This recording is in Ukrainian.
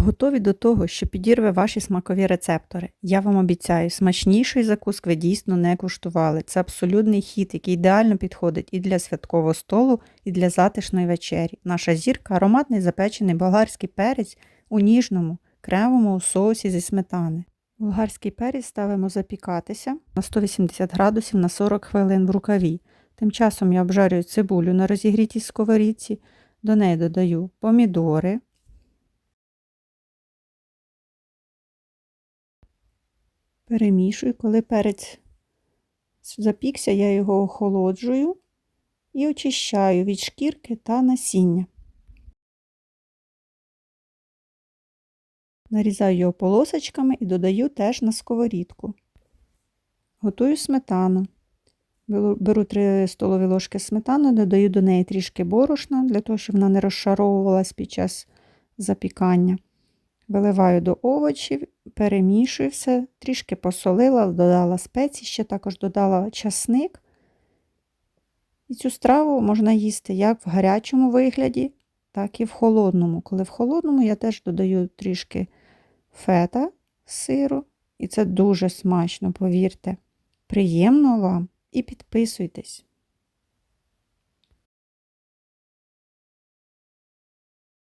Готові до того, що підірве ваші смакові рецептори. Я вам обіцяю, смачніший закуск ви дійсно не куштували. Це абсолютний хід, який ідеально підходить і для святкового столу, і для затишної вечері. Наша зірка ароматний запечений болгарський перець у ніжному, кремовому соусі зі сметани. Болгарський перець ставимо запікатися на 180 градусів на 40 хвилин в рукаві. Тим часом я обжарюю цибулю на розігрітій сковорідці, до неї додаю помідори. Перемішую, коли перець запікся, я його охолоджую і очищаю від шкірки та насіння. Нарізаю його полосочками і додаю теж на сковорідку. Готую сметану. Беру- Беру 3 столові ложки сметани, додаю до неї трішки борошна, для того, щоб вона не розшаровувалась під час запікання. Виливаю до овочів, перемішую все, трішки посолила, додала спеції, ще також додала часник. І цю страву можна їсти як в гарячому вигляді, так і в холодному. Коли в холодному я теж додаю трішки фета сиру, і це дуже смачно, повірте. Приємного вам і підписуйтесь.